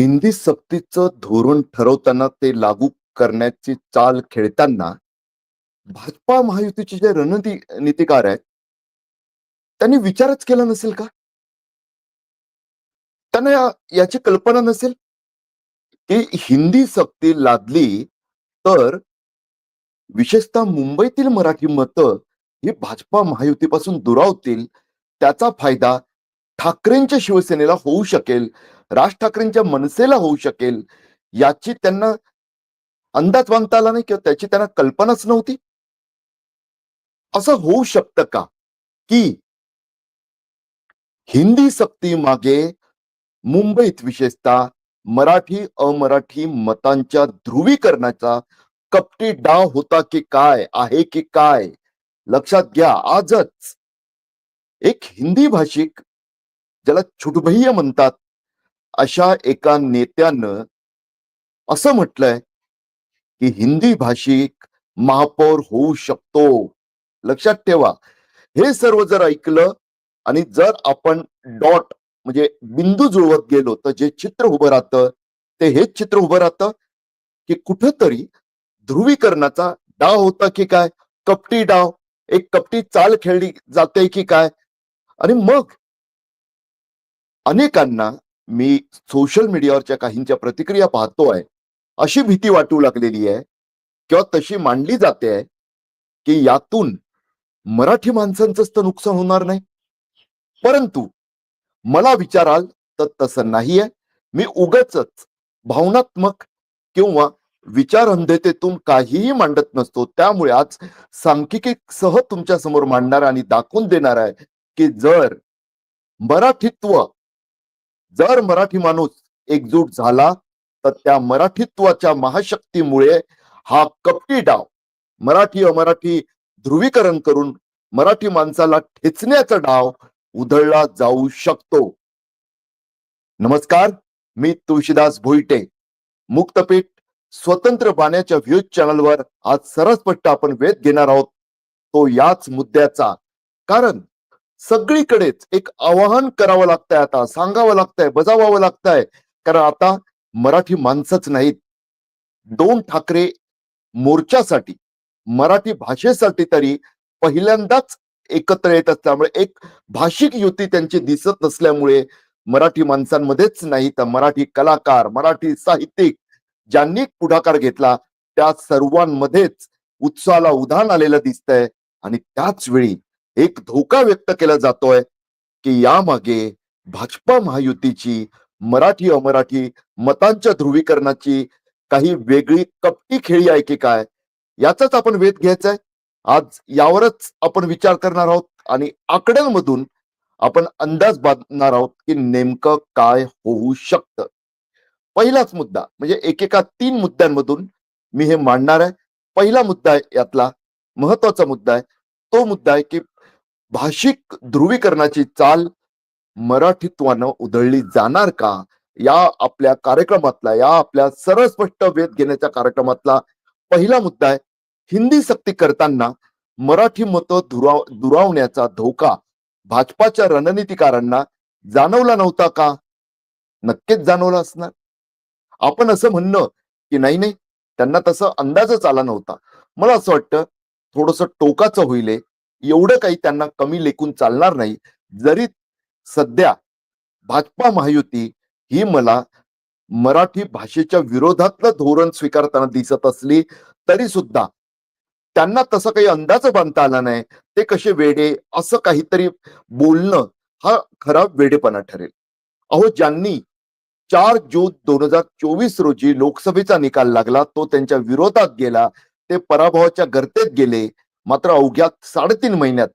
हिंदी सक्तीचं धोरण ठरवताना ते लागू करण्याची चाल खेळताना भाजपा महायुतीचे जे रणनीती नीतिकार आहेत त्यांनी विचारच केला नसेल का? त्यांना या- याची कल्पना नसेल? की हिंदी सक्ती लादली तर विशेषतः मुंबईतील मराठी मतं ही भाजपा महायुतीपासून दुरावतील त्याचा फायदा ठाकरेंच्या शिवसेनेला होऊ शकेल राज ठाकरेंच्या मनसेला होऊ शकेल याची त्यांना अंदाज बांधता आला नाही किंवा त्याची त्यांना कल्पनाच नव्हती? असं होऊ शकतं का? की हिंदी सक्ती मागे मुंबईत विशेषतः मराठी अमराठी मतांच्या ध्रुवीकरणाचा कपटी डाव होता की काय आहे की काय? लक्षात घ्या आजच एक हिंदी भाषिक ज्याला छुटभय्य म्हणतात. अशा एका नेत्यानं असं म्हटलंय की हिंदी भाषिक महापौर होऊ शकतो. लक्षात ठेवा. हे सर्व जर ऐकलं आणि जर आपण डॉट म्हणजे बिंदू जुळवत गेलो तर जे चित्र उभं राहतं ते हेच चित्र उभं राहतं की कुठंतरी ध्रुवीकरणाचा डाव होता की काय? कपटी डाव. एक कपटी चाल खेळली जाते की काय? आणि मग अनेकांना मी सोशल मीडियावरच्या काहींच्या प्रतिक्रिया पाहतो आहे अशी भीती वाटू लागलेली आहे किंवा तशी मांडली जाते आहे की यातून मराठी माणसांचंच तर नुकसान होणार नाही. परंतु मला विचाराल तर तसं नाहीये मी उगच भावनात्मक किंवा विचारअंधतेतून काहीही मांडत नसतो. त्यामुळे आज सांख्यिकी सह तुमच्यासमोर मांडणार आणि दाखवून देणार आहे की जर मराठीत्व जर मराठी माणूस एकजूट झाला तर त्या मराठीत्वाच्या महाशक्तीमुळे हा कपटी डाव मराठी अमराठी ध्रुवीकरण करून मराठी माणसाला ठेचण्याचा डाव उधळला जाऊ शकतो. नमस्कार मी तुळशीदास भोईटे. मुक्तपीठ स्वतंत्र बाण्याच्या व्ह्यूज चॅनलवर आज सरसपट्ट आपण वेध घेणार आहोत. तो याच मुद्द्याचा कारण सगळीकडेच एक आवाहन करावं लागतंय आता सांगावं लागतंय बजावावं लागतंय. कारण आता मराठी माणसंच नाहीत. दोन ठाकरे मोर्चासाठी मराठी भाषेसाठी तरी पहिल्यांदाच एकत्र येत असल्यामुळे एक भाषिक युती त्यांची दिसत नसल्यामुळे मराठी माणसांमध्येच नाही तर मराठी कलाकार मराठी साहित्यिक ज्यांनी पुढाकार घेतला त्या सर्वांमध्येच उत्साहाला उधाण आलेलं दिसतंय. आणि त्याच वेळी एक धोका व्यक्त केला जातोय की यामागे भाजपा महायुतीची मराठी अमराठी मतांच्या ध्रुवीकरणाची काही वेगळी कपटी खेळी आहे की काय? याचाच आपण वेध घ्यायचा आहे आज यावरच आपण विचार करणार आहोत आणि आकड्यांमधून आपण अंदाज बांधणार आहोत की नेमकं काय होऊ शकतं. पहिलाच मुद्दा म्हणजे एकेका तीन मुद्द्यांमधून मी हे मांडणार आहे. पहिला मुद्दा आहे यातला महत्त्वाचा मुद्दा आहे. तो मुद्दा आहे की भाषिक ध्रुवीकरणाची चाल मराठीत्वानं उधळली जाणार का? या आपल्या कार्यक्रमातला या आपल्या सरळ स्पष्ट वेध घेण्याच्या कार्यक्रमातला पहिला मुद्दा आहे हिंदी सक्ती करताना मराठी मतं दुराव दुरावण्याचा धोका भाजपाच्या रणनीतिकारांना जाणवला नव्हता का? नक्कीच जाणवला असणार. आपण असं म्हणणं की नाही नाही त्यांना तसं अंदाजच आला नव्हता. मला असं वाटतं थोडस टोकाचं होईल एवढं काही त्यांना कमी लेखून चालणार नाही. जरी सध्या भाजपा महायुती ही मला मराठी भाषेच्या विरोधातलं धोरण स्वीकारताना दिसत असली तरी सुद्धा त्यांना तसं काही अंदाज बांधता आला नाही. ते कसे वेडे असं काहीतरी बोलणं हा खरा वेडेपणा ठरेल. अहो ज्यांनी चार जून दोन हजार चोवीस रोजी लोकसभेचा निकाल लागला तो त्यांच्या विरोधात गेला ते पराभवाच्या गर्तेत गेले मात्र अवघ्या साडेतीन महिन्यात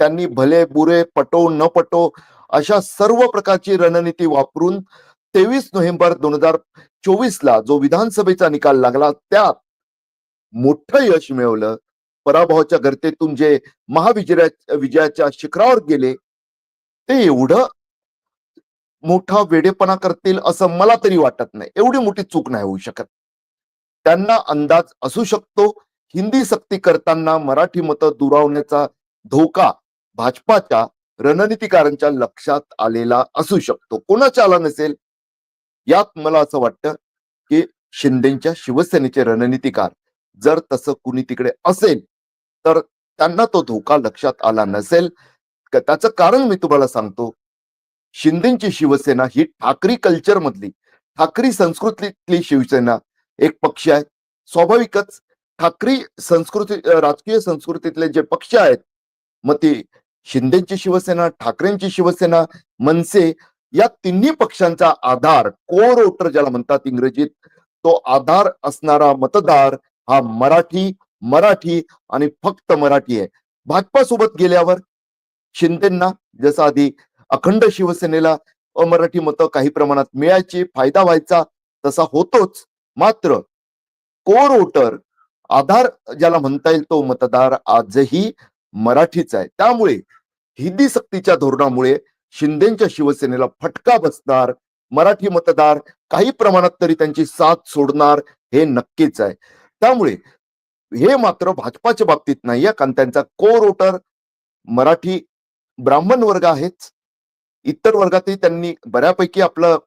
त्यांनी भले बुरे पटो न पटो अशा सर्व प्रकारची रणनीती वापरून तेवीस नोव्हेंबर दोन हजार चोवीस ला जो विधानसभेचा निकाल लागला त्यात मोठं यश मिळवलं. पराभवाच्या गर्तेतून जे महाविजया विजयाच्या शिखरावर गेले ते एवढं मोठा वेडेपणा करतील असं मला तरी वाटत नाही. एवढी मोठी चूक नाही होऊ शकत. त्यांना अंदाज असू शकतो हिंदी सक्ती करताना मराठी मतं दुरावण्याचा धोका भाजपाच्या रणनीतिकारांच्या लक्षात आलेला असू शकतो. कोणाच्या आला नसेल? यात मला असं वाटतं की शिंदेच्या शिवसेनेचे रणनीतिकार जर तसं कुणी तिकडे असेल तर त्यांना तो धोका लक्षात आला नसेल. त्याचं कारण मी तुम्हाला सांगतो. शिंदेची शिवसेना ही ठाकरी कल्चर मधली ठाकरी संस्कृतीतली शिवसेना एक पक्ष आहे. स्वाभाविकच ठाकरी संस्कृती राजकीय संस्कृतीतले जे पक्ष आहेत मग ती शिंदेची शिवसेना ठाकरेंची शिवसेना मनसे या तिन्ही पक्षांचा आधार कोर वोटर ज्याला म्हणतात इंग्रजीत तो आधार असणारा मतदार हा मराठी मराठी आणि फक्त मराठी आहे. भाजपा सोबत गेल्यावर शिंदेना जसं आधी अखंड शिवसेनेला अमराठी मतं काही प्रमाणात मिळायची फायदा व्हायचा तसा होतोच. मात्र कोर वोटर आधार ज्याला म्हणता येईल तो मतदार आजही मराठीच आहे. त्यामुळे हिंदी सक्तीच्या धोरणामुळे शिंदेच्या शिवसेनेला फटका बसणार मराठी मतदार काही प्रमाणात तरी त्यांची साथ सोडणार हे नक्कीच आहे. त्यामुळे हे मात्र भाजपाच्या बाबतीत नाहीये कारण त्यांचा को रोटर मराठी ब्राह्मण वर्ग आहेच. इतर वर्गातही त्यांनी बऱ्यापैकी आपलं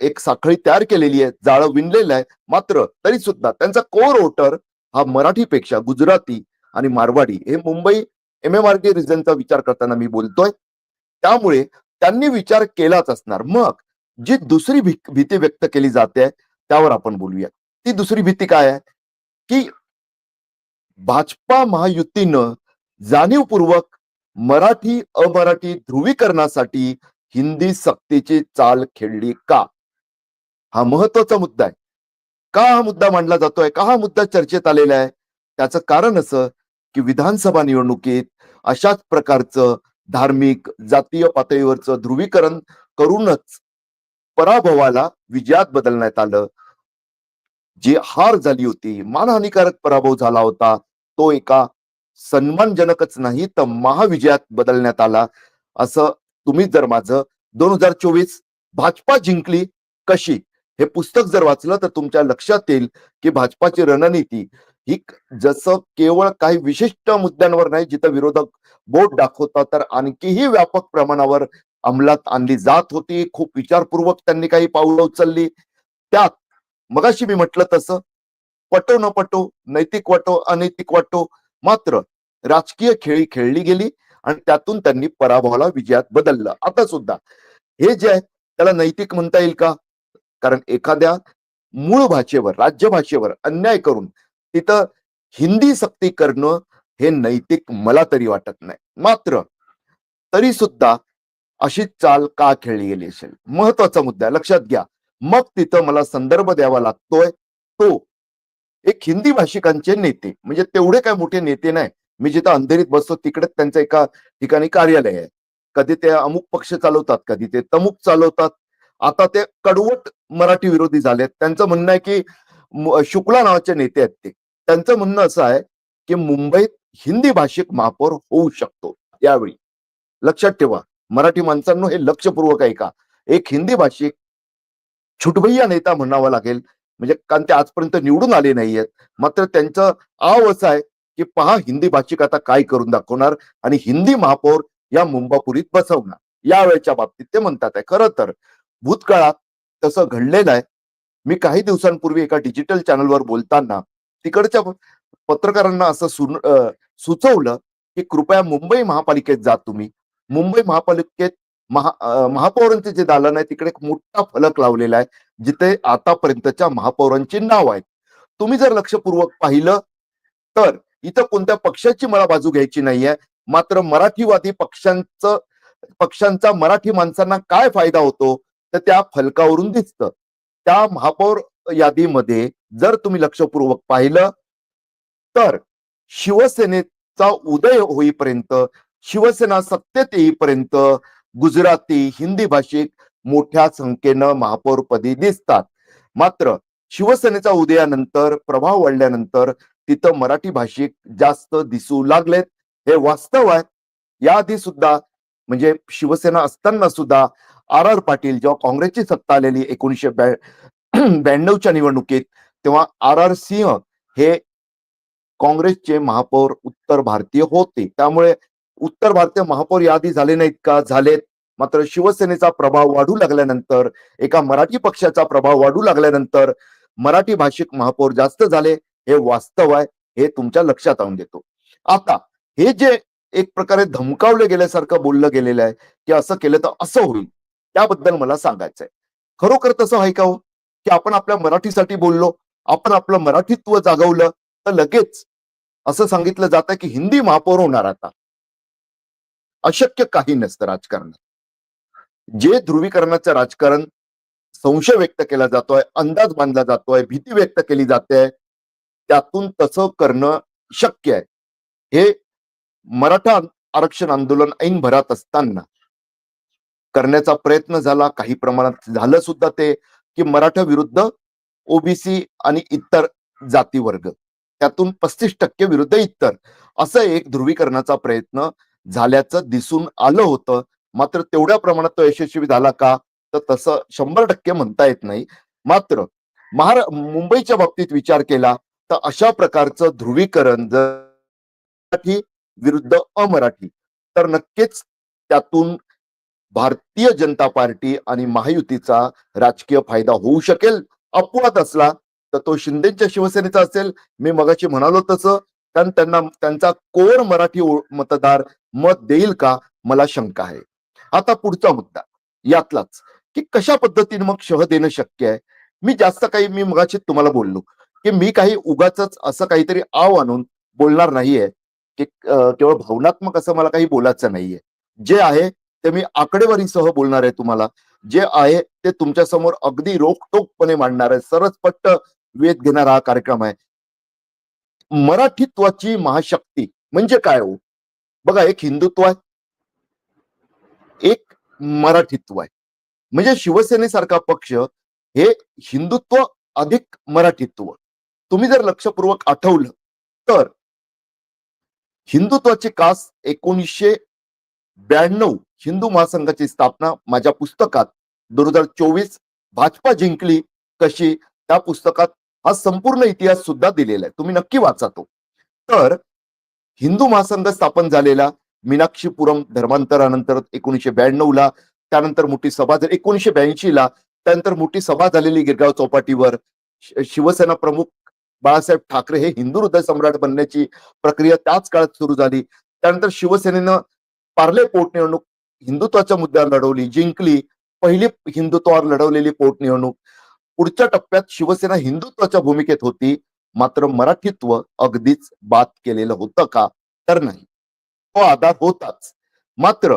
एक साखळी तयार केलेली आहे जाळं विणलेलं आहे मात्र तरी सुद्धा त्यांचा कोर वोटर हा मराठीपेक्षा गुजराती आणि मारवाडी हे Mumbai M M R T रिजनचा विचार करताना मी बोलतोय. त्यामुळे त्यांनी विचार केलाच असणार. मग जी दुसरी भी- भीती व्यक्त केली जाते त्यावर आपण बोलूया. ती दुसरी भीती काय आहे? की भाजपा महायुतीनं जाणीवपूर्वक मराठी अमराठी ध्रुवीकरणासाठी हिंदी सक्तीची चाल खेळली का? हा महत्त्वाचा मुद्दा आहे. का हा मुद्दा मांडला जातोय? का हा मुद्दा चर्चेत आलेला आहे? त्याचं कारण असं की विधानसभा निवडणुकीत अशाच प्रकारचं धार्मिक जातीय पातळीवरचं ध्रुवीकरण करूनच पराभवाला विजयात बदलण्यात आलं. जी हार झाली होती मानहानिकारक पराभव झाला होता तो एका सन्मानजनकच नाही तर महाविजयात बदलण्यात आला असं तुम्ही जर माझं दोन हजार चोवीस भाजपा जिंकली कशी? हे पुस्तक जर वाचलं तर तुमच्या लक्षात येईल की भाजपाची रणनीती ही जसं केवळ काही विशिष्ट मुद्द्यांवर नाही जिथं विरोधक बोट दाखवतात तर आणखीही व्यापक प्रमाणावर अंमलात आणली जात होती. खूप विचारपूर्वक त्यांनी काही पावलं उचलली. त्यात मगाशी मी म्हटलं तसं पटो न पटो नैतिक वाटो अनैतिक वाटो मात्र राजकीय खेळी खेळली गेली. आणि त्यातून त्यांनी पराभवाला विजयात बदललं. आता सुद्धा हे जे आहे त्याला नैतिक म्हणता येईल का? कारण एखाद्या मूळ भाषेवर राज्यभाषेवर अन्याय करून तिथं हिंदी सक्ती करणं हे नैतिक मला तरी वाटत नाही. मात्र तरी सुद्धा अशी चाल का खेळली गेली असेल? महत्त्वाचा मुद्दा लक्षात घ्या. मग तिथं मला संदर्भ द्यावा लागतोय. तो एक हिंदी भाषिकांचे नेते. म्हणजे तेवढे काय मोठे नेते नाही. मी जिथं अंधेरीत बसतो तिकडेच त्यांचं एका ठिकाणी कार्यालय आहे. कधी ते अमुक पक्ष चालवतात कधी ते तमुक चालवतात. आता ते कडवट मराठी विरोधी झालेत. त्यांचं म्हणणं आहे की शुक्ला नावाचे नेते आहेत ते. त्यांचं म्हणणं असं आहे की मुंबईत हिंदी भाषिक महापौर होऊ शकतो यावेळी. लक्षात ठेवा मराठी माणसांनो हे लक्षपूर्वक आहे का एक हिंदी भाषिक छुटभैया नेता म्हणावा लागेल. म्हणजे कारण ते आजपर्यंत निवडून आले नाहीयेत. मात्र त्यांचं आव असं आहे की पहा हिंदी भाषिक आता काय करून दाखवणार आणि हिंदी महापौर या मुंबापुरीत बसवणार. यावेळच्या बाबतीत ते म्हणतात आहे. खरं तर भूतकाळात तसं घडलेलं आहे. मी काही दिवसांपूर्वी एका डिजिटल चॅनलवर बोलताना तिकडच्या पत्रकारांना असं सुन सुचवलं की कृपया मुंबई महापालिकेत जा तुम्ही. मुंबई महापालिकेत महा महापौरांचे जे दालन आहे तिकडे एक मोठा फलक लावलेला आहे जिथे आतापर्यंतच्या महापौरांची नाव आहेत. तुम्ही जर लक्षपूर्वक पाहिलं तर इथं कोणत्या पक्षाची मला बाजू घ्यायची नाहीये. मात्र मराठीवादी पक्षांचं पक्षांचा मराठी माणसांना काय फायदा होतो? तर त्या फलकावरून दिसतं. त्या महापौर यादीमध्ये जर तुम्ही लक्षपूर्वक पाहिलं तर शिवसेनेचा उदय होईपर्यंत शिवसेना सत्तेत येईपर्यंत गुजराती हिंदी भाषिक मोठ्या संख्येनं महापौरपदी दिसतात. मात्र शिवसेनेचा उदयानंतर प्रभाव वाढल्यानंतर तिथं मराठी भाषिक जास्त दिसू लागलेत. हे वास्तव आहे. याआधी सुद्धा म्हणजे शिवसेना असताना सुद्धा आर आर पाटील जेव्हा काँग्रेसची सत्ता आलेली एकोणीसशे ब्याण्णवच्या निवडणुकीत तेव्हा आर आर सिंह हे काँग्रेसचे महापौर उत्तर भारतीय होते. त्यामुळे उत्तर भारतीय महापौर याआधी झाले नाहीत का? झालेत. मात्र शिवसेनेचा प्रभाव वाढू लागल्यानंतर एका मराठी पक्षाचा प्रभाव वाढू लागल्यानंतर मराठी भाषिक महापौर जास्त झाले. हे वास्तव आहे हे तुमच्या लक्षात आणून देतो. आता हे जे एक प्रकारे धमकावलं गेल्यासारखं बोललं गेलेलं आहे की असं केलं तर असं होईल त्याबद्दल मला सांगायचंय. खरोखर तसं आहे का हो? की आपण आपल्या मराठीसाठी बोललो आपण आपलं मराठीत्व जागवलं तर लगेच असं सांगितलं जातं की हिंदी महापौर होणार आता. अशक्य काही नसतं राजकारणात. जे ध्रुवीकरणाचं राजकारण संशय व्यक्त केला जातोय अंदाज बांधला जातोय भीती व्यक्त केली जाते त्यातून तसं करणं शक्य आहे. हे मराठा आरक्षण आंदोलन ऐन भरात असताना करण्याचा प्रयत्न झाला. काही प्रमाणात झालं सुद्धा ते की मराठा विरुद्ध ओबीसी आणि इतर जाती वर्ग त्यातून पस्तीस टक्के विरुद्ध इतर असं एक ध्रुवीकरणाचा प्रयत्न झाल्याचं दिसून आलं होतं. मात्र तेवढ्या प्रमाणात तो यशस्वी झाला का तर तसं शंभर टक्के म्हणता येत नाही. मात्र महारा मुंबईच्या बाबतीत विचार केला तर अशा प्रकारचं ध्रुवीकरण जर मराठी विरुद्ध अमराठी तर नक्कीच त्यातून भारतीय जनता पार्टी आणि महायुतीचा राजकीय फायदा होऊ शकेल. अपवाद असला तर तो शिंदेच्या शिवसेनेचा असेल. मी मगाशी म्हणालो तसं. कारण त्यांना त्यांचा कोर मराठी मतदार मत देईल का? मला शंका आहे. आता पुढचा मुद्दा. यातलाच की कशा पद्धतीने मग शह देणं शक्य आहे? मी जास्त काही मी मगाशी तुम्हाला बोललो. की मी काही उगाच असं काहीतरी आव आणून बोलणार नाहीये. की केवळ भावनात्मक असं मला काही बोलायचं नाहीये. जे आहे ते मी आकडेवारीसह बोलणार आहे तुम्हाला. जे आहे ते तुमच्यासमोर अगदी रोखटोकपणे मांडणार आहे. सरसपट्ट वेध घेणारा हा कार्यक्रम आहे. मराठीत्वाची महाशक्ती म्हणजे काय हो? बघा एक हिंदुत्व आहे. एक मराठीत्व आहे. म्हणजे शिवसेनेसारखा पक्ष हे हिंदुत्व अधिक मराठीत्व. तुम्ही जर लक्षपूर्वक आठवलं तर हिंदुत्वाची कास एकोणीसशे ब्याण्णव हिंदू महासंघाची स्थापना माझ्या पुस्तकात दोन हजार चोवीस भाजपा जिंकली कशी त्या पुस्तकात हा संपूर्ण इतिहास सुद्धा दिलेला आहे. तुम्ही नक्की वाचा तो. तर हिंदू महासंघ स्थापन झालेला मीनाक्षीपुरम धर्मांतरानंतर एकोणीशे ब्याण्णव ला त्यानंतर मोठी सभा झाली एकोणीशे ब्याऐंशी ला त्यानंतर मोठी सभा झालेली गिरगाव चौपाटीवर शिवसेना प्रमुख बाळासाहेब ठाकरे हे हिंदू हृदय सम्राट बनण्याची प्रक्रिया त्याच काळात सुरू झाली. त्यानंतर शिवसेनेनं पार्ले पोटनिवडणूक हिंदुत्वाच्या मुद्द्यावर लढवली जिंकली. पहिली हिंदुत्वावर लढवलेली पोटनिवडणूक पुढच्या टप्प्यात शिवसेना हिंदुत्वाच्या भूमिकेत होती. मात्र मराठीत्व अगदीच बाद केलेलं होतं का? तर नाही. तो आधार होताच. मात्र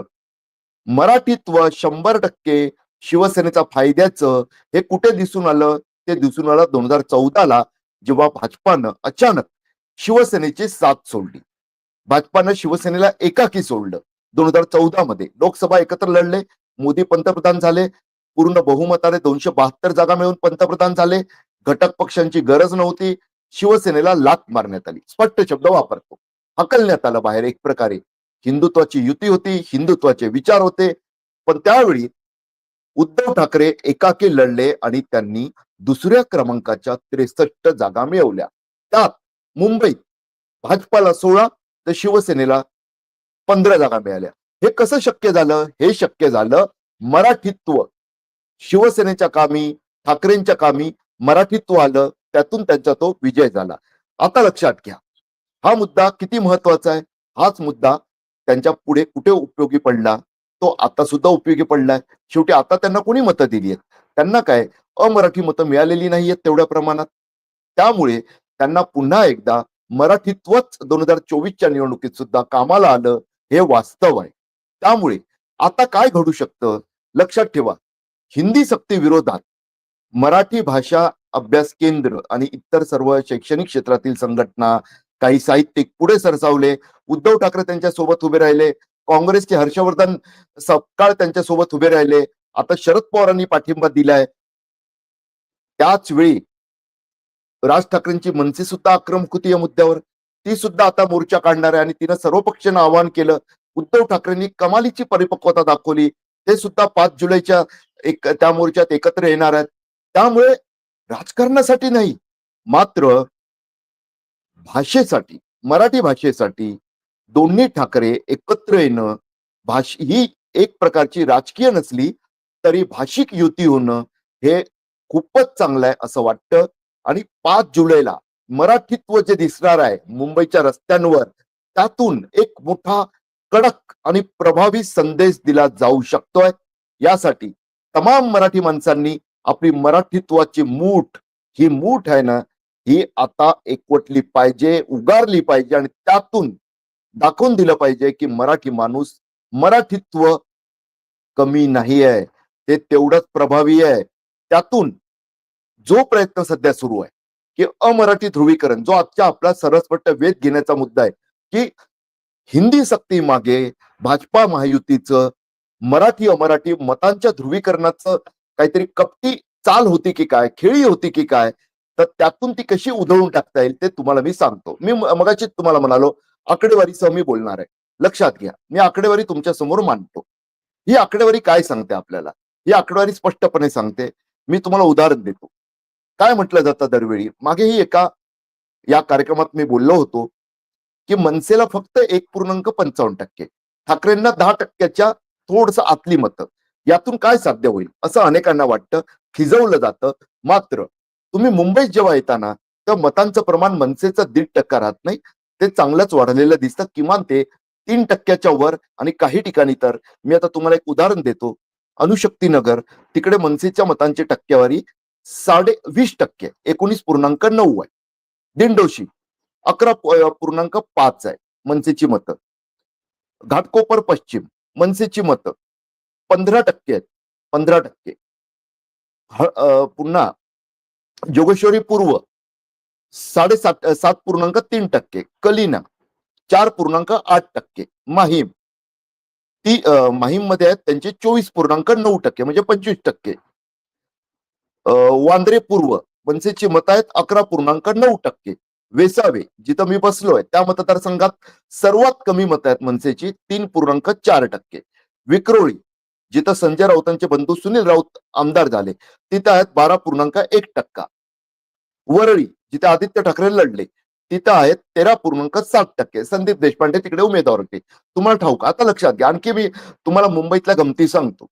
मराठीत्व शंभर टक्के शिवसेनेचा फायद्याचं हे कुठे दिसून आलं? ते दिसून आलं दोन हजार चौदाला. जेव्हा भाजपानं अचानक शिवसेनेची साथ सोडली. भाजपानं शिवसेनेला एकाकी सोडलं. दोन हजार चौदा मध्ये लोकसभा एकत्र लढले. मोदी पंतप्रधान झाले. पूर्ण बहुमताने दोनशे बहात्तर जागा मिळून पंतप्रधान झाले. घटक पक्षांची गरज नव्हती. शिवसेनेला लात मारण्यात आली. स्पष्ट शब्द वापरतो. हकलण्यात आलं बाहेर एक प्रकारे. हिंदुत्वाची युती होती हिंदुत्वाचे विचार होते. पण त्यावेळी उद्धव ठाकरे एकाकी लढले आणि त्यांनी दुसऱ्या क्रमांकाच्या त्रेसष्ट जागा मिळवल्या. त्यात मुंबईत भाजपाला सोळा तर शिवसेनेला पंधरा जागा मिळाल्या. हे कसं शक्य झालं? हे शक्य झालं मराठीत्व. शिवसेनेच्या कामी ठाकरेंच्या कामी मराठीत्व आलं त्यातून त्यांचा तो विजय झाला. आता लक्षात घ्या. हा मुद्दा किती महत्त्वाचा आहे? हाच मुद्दा त्यांच्या पुढे कुठे उपयोगी पडला? तो आता सुद्धा उपयोगी पडलाय शेवटी आता त्यांना कोणी मतं दिली आहेत? त्यांना काय? अमराठी मतं मिळालेली नाहीयेत तेवढ्या प्रमाणात. त्यामुळे त्यांना पुन्हा एकदा मराठीत्वच दोन हजार चोवीसच्या निवडणुकीत सुद्धा कामाला आलं हे वास्तव आहे. त्यामुळे आता काय घडू शकतं? लक्षात ठेवा. हिंदी सक्ती विरोधात मराठी भाषा अभ्यास केंद्र आणि इतर सर्व शैक्षणिक क्षेत्रातील संघटना काही साहित्यिक पुढे सरसावले. उद्धव ठाकरे त्यांच्यासोबत उभे राहिले. काँग्रेसचे हर्षवर्धन सपकाळ त्यांच्यासोबत उभे राहिले. आता शरद पवारांनी पाठिंबा दिलाय. त्याच वेळी राज ठाकरेंची मनसे सुद्धा आक्रमक होती या मुद्द्यावर. ती सुद्धा आता मोर्चा काढणार आहे आणि तिनं सर्व पक्षांना आवाहन केलं. उद्धव ठाकरेंनी कमालीची परिपक्वता दाखवली. ते सुद्धा पाच जुलैच्या एक त्या मोर्चात एकत्र येणार आहेत. त्यामुळे राजकारणासाठी नाही मात्र भाषेसाठी मराठी भाषेसाठी दोन्ही ठाकरे एकत्र येणं भाष ही एक प्रकारची राजकीय नसली तरी भाषिक युती होणं हे खूपच चांगलं आहे असं वाटतं. आणि पाच जुलैला मराठीत्व जे दिसणार आहे मुंबईच्या रस्त्यांवर त्यातून एक मोठा कडक आणि प्रभावी संदेश दिला जाऊ शकतोय. यासाठी तमाम मराठी माणसांनी आपली मराठीत्वाची मूठ ही मूठ आहे ना ही आता एकवटली पाहिजे उगारली पाहिजे आणि त्यातून दाखवून दिलं पाहिजे की मराठी माणूस मराठीत्व कमी नाही आहे ते तेवढंच प्रभावी आहे. त्यातून जो प्रयत्न सध्या सुरू आहे की अमराठी ध्रुवीकरण जो आजच्या आपला सरसपट्ट वेध घेण्याचा मुद्दा आहे की हिंदी सक्ती मागे भाजपा महायुतीचं मराठी अमराठी मतांच्या ध्रुवीकरणाचं काहीतरी कपटी चाल होती की काय खेळी होती की काय तर त्यातून ती कशी उधळून टाकता येईल ते तुम्हाला मी सांगतो. मी मगाचित मगाशीच तुम्हाला म्हणालो आकडेवारीसह मी बोलणार आहे. लक्षात घ्या. मी आकडेवारी तुमच्यासमोर मांडतो. ही आकडेवारी काय सांगते आपल्याला? ही आकडेवारी स्पष्टपणे सांगते. मी तुम्हाला उदाहरण देतो. काय म्हटलं जातं दरवेळी? मागेही एका या कार्यक्रमात मी बोललो होतो की मनसेला फक्त एक पूर्णांक पंचावन्न टक्के. ठाकरेंना दहा टक्क्याच्या थोडस आतली मतं. यातून काय साध्य होईल? असं अनेकांना वाटतं. खिजवलं जातं. मात्र तुम्ही मुंबईत जेव्हा येताना तेव्हा मतांचं प्रमाण मनसेचं दीड टक्का राहत नाही. ते चांगलंच वाढलेलं दिसतं. किमान ते तीन टक्क्याच्या वर आणि काही ठिकाणी तर. मी आता तुम्हाला एक उदाहरण देतो. अनुशक्तीनगर तिकडे मनसेच्या मतांची टक्केवारी साडे वीस टक्के एकोणीस पूर्णांक नऊ आहे. दिंडोशी अकरा पूर्णांक पाच आहे मनसेची मतं. घाटकोपर पश्चिम मनसेची मतं. पंधरा टक्के आहेत पंधरा टक्के. पुन्हा जोगेश्वरी पूर्व साडेसात सात पूर्णांक तीन टक्के कलिना चार पूर्णांक आठ टक्के माहीम ती माहीममध्ये आहेत त्यांचे चोवीस पूर्णांक नऊ टक्के म्हणजे पंचवीस टक्के. वांद्रे पूर्व मनसेची मतं आहेत अकरा पूर्णांक नऊ टक्के. वेसावे जिथं मी बसलोय त्या मतदारसंघात सर्वात कमी मतं आहेत मनसेची तीन पूर्णांक चार टक्के. विक्रोळी जिथं संजय राऊतांचे बंधू सुनील राऊत आमदार झाले तिथं आहेत बारा पूर्णांक एक टक्का. वरळी जिथे आदित्य ठाकरे लढले तिथं आहेत तेरा पूर्णांक सात टक्के. संदीप देशपांडे तिकडे उमेदवार होते. तुम्हाला ठाऊक आता लक्षात घ्या. आणखी मी तुम्हाला मुंबईतल्या गमती सांगतो.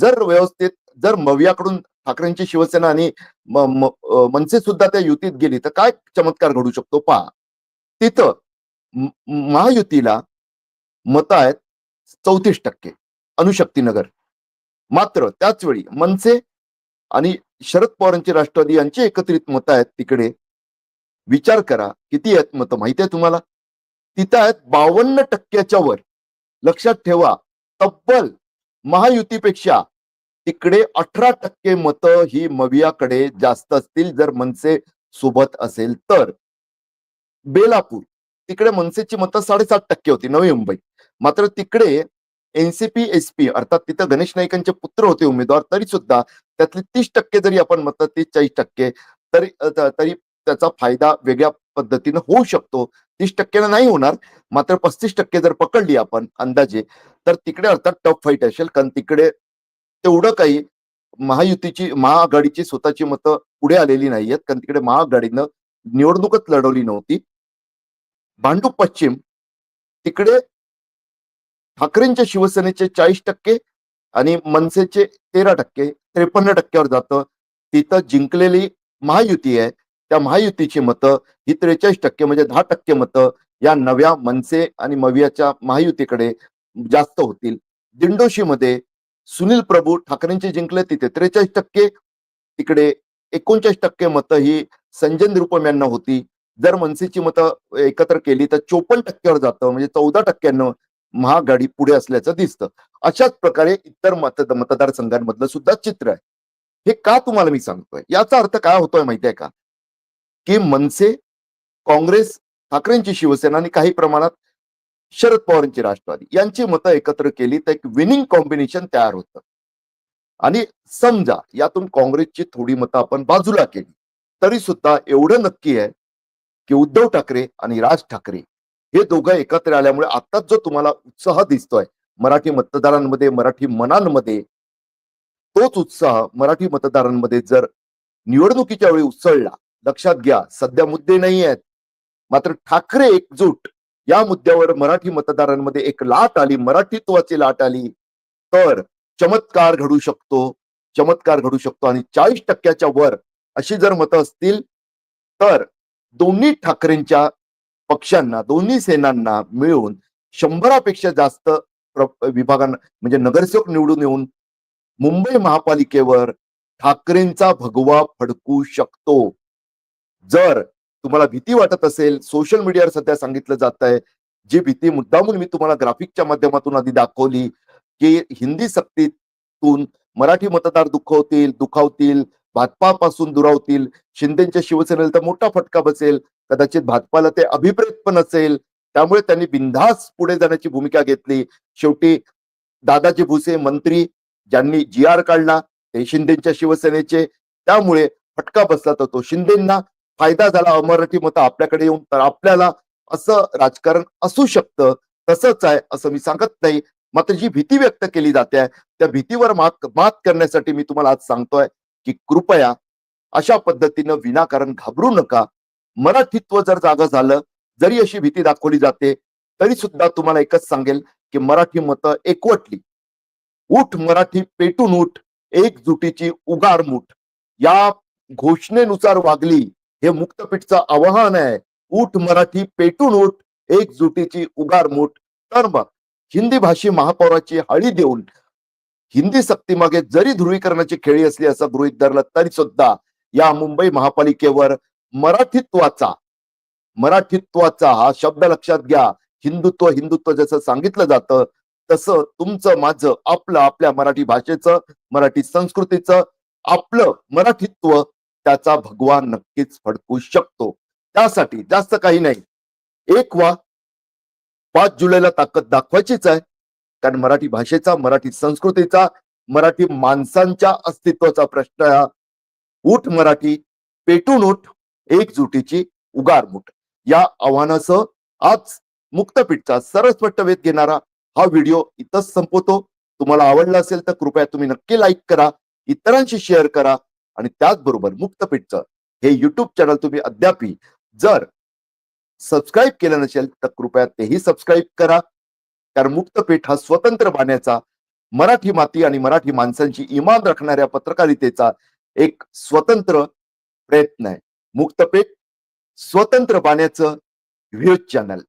जर व्यवस्थित जर मवियाकडून ठाकरेंची शिवसेना आणि मनसे सुद्धा त्या युतीत गेली तर काय चमत्कार घडू शकतो? पहा. तिथं महायुतीला मतं आहेत चौतीस टक्के. अनुशक्तीनगर. मात्र त्याच वेळी मनसे आणि शरद पवारांची राष्ट्रवादी यांची एकत्रित मतं आहेत तिकडे. विचार करा किती आहेत? मतं माहिती आहे तुम्हाला. तिथं आहेत बावन्न टक्क्याच्या वर. लक्षात ठेवा तब्बल महायुतीपेक्षा तिकडे अठरा टक्के मतं ही मवियाकडे जास्त असतील जर मनसे सोबत असेल तर. बेलापूर तिकडे मनसेची मतं साडेसात टक्के होती नवी मुंबई. मात्र तिकडे एनसीपी एसपी अर्थात तिथं गणेश नाईकांचे पुत्र होते उमेदवार तरी सुद्धा त्यातले तीस टक्के जरी आपण मतं तीस चाळीस टक्के तरी तरी त्याचा फायदा वेगळ्या पद्धतीनं होऊ शकतो. तीस टक्क्यानं नाही होणार मात्र पस्तीस टक्के जर पकडली आपण अंदाजे तर तिकडे अर्थात टफ फाईट असेल. कारण तिकडे तेवढं काही महायुतीची महाआघाडीची स्वतःची मतं पुढे आलेली नाहीयेत. कारण तिकडे महाआघाडीनं निवडणूकच लढवली नव्हती. भांडूप पश्चिम तिकडे ठाकरेंच्या शिवसेनेचे चाळीस टक्के आणि मनसेचे तेरा टक्के त्रेपन्न टक्क्यावर जातं. तिथं जिंकलेली महायुती आहे. त्या महायुतीची मतं ही त्रेचाळीस टक्के म्हणजे दहा टक्के मतं या नव्या मनसे आणि मवियाच्या महायुतीकडे जास्त होतील. दिंडोशीमध्ये सुनील प्रभू ठाकरेंचे जिंकले तिथे. त्रेचाळीस टक्के तिकडे एकोणचाळीस टक्के मतं ही संजय निरुपम यांना होती. जर मनसेची मतं एकत्र केली तर चोपन्न टक्क्यावर जातं म्हणजे चौदा टक्क्यानं महाआघाडी पुढे असल्याचं दिसतं. अशाच प्रकारे इतर मत मतदारसंघांमधलं सुद्धा चित्र आहे. हे का तुम्हाला मी सांगतोय? याचा अर्थ काय होतोय माहितीये का? की मनसे काँग्रेस ठाकरेंची शिवसेना आणि काही प्रमाणात शरद पवारांची राष्ट्रवादी. यांची मतं एकत्र केली तर एक विनिंग कॉम्बिनेशन तयार होतं. आणि समजा यातून काँग्रेसची थोडी मतं आपण बाजूला केली तरी सुद्धा एवढं नक्की आहे की उद्धव ठाकरे आणि राज ठाकरे हे दोघं एकत्र आल्यामुळे आताच जो तुम्हाला उत्साह दिसतोय मराठी मतदारांमध्ये मराठी मनांमध्ये तोच उत्साह मराठी मतदारांमध्ये जर निवडणुकीच्या वेळी उसळला लक्षात घ्या सध्या मुद्दे नाही आहेत मात्र ठाकरे एकजूट या मुद्द्यावर मराठी मतदारांमध्ये एक लाट आली मराठीत्वाची लाट आली. तर चमत्कार घडू शकतो चमत्कार घडू शकतो आणि चाळीस टक्क्याच्या वर अशी जर मतं असतील तर दोन्ही ठाकरेंच्या पक्षांना दोन्ही सेनांना मिळून शंभरापेक्षा जास्त विभागांना म्हणजे नगरसेवक निवडून येऊन मुंबई महापालिकेवर ठाकरेंचा भगवा फडकू शकतो. जर तुम्हाला भीती वाटत असेल सोशल मीडियावर सध्या सांगितलं जात आहे जी भीती मुद्दामून मी तुम्हाला ग्राफिकच्या माध्यमातून आधी दाखवली की हिंदी सक्तीतून मराठी मतदार दुखवतील दुखावतील भाजपापासून दुरावतील शिंदेच्या शिवसेनेला तर मोठा फटका बसेल कदाचित भाजपाला ते अभिप्रेत पण असेल त्यामुळे त्यांनी बिनधास पुढे जाण्याची भूमिका घेतली. शेवटी दादाजी भुसे मंत्री ज्यांनी जी आर काढला ते शिंदेच्या शिवसेनेचे त्यामुळे फटका बसला तर तो शिंदेना फायदा झाला अमराठी मतं आपल्याकडे येऊन तर आपल्याला असं राजकारण असू शकतं तसंच आहे असं मी सांगत नाही. मात्र जी भीती व्यक्त केली जाते त्या भीतीवर मात मात करण्यासाठी मी तुम्हाला आज सांगतोय की कृपया अशा पद्धतीनं विनाकारण घाबरू नका. मराठीत्व जर जागा झालं जरी अशी भीती दाखवली जाते तरी सुद्धा तुम्हाला एकच सांगेल की मराठी मतं एकवटली. उठ मराठी पेटून उठ एकजुटीची उगार मुठ. या घोषणेनुसार वागली हे मुक्तपीठचं आवाहन आहे. उठ मराठी पेटून उठ एकजुटीची उगार मुठ. तर मग हिंदी भाषी महापौराची हळी देऊन हिंदी सक्तीमागे जरी ध्रुवीकरणाची खेळी असली असं गृहित धरलं तरी सुद्धा या मुंबई महापालिकेवर मराठीत्वाचा मराठीत्वाचा हा शब्द लक्षात घ्या. हिंदुत्व हिंदुत्व जसं सांगितलं जातं तसं तुमचं माझं आपलं आपल्या मराठी भाषेचं मराठी संस्कृतीचं आपलं मराठीत्व त्याचा भगवा नक्कीच फडकू शकतो. त्यासाठी जास्त काही नाही. एक वा पाच जुलैला ताकद दाखवायचीच आहे. कारण मराठी भाषेचा मराठी संस्कृतीचा मराठी माणसांच्या अस्तित्वाचा प्रश्न हा उठ मराठी पेटून उठ एकजुटीची उगारमुठ. या आव्हानासह आज मुक्तपीठचा सरस्पष्ट वेध घेणारा हा व्हिडिओ इथंच संपवतो. तुम्हाला आवडला असेल तर कृपया तुम्ही नक्की लाईक करा इतरांशी शेअर करा आणि त्याचबरोबर मुक्तपीठचं हे युट्यूब चॅनल तुम्ही अद्यापी जर सबस्क्राईब केलं नसेल तर कृपया तेही सबस्क्राईब करा. कारण मुक्तपीठ हा स्वतंत्र बाण्याचा मराठी माती आणि मराठी माणसांची इमान राखणाऱ्या पत्रकारितेचा एक स्वतंत्र प्रयत्न आहे. मुक्तपीठ स्वतंत्र बाण्याचं व्ह्यूज चॅनल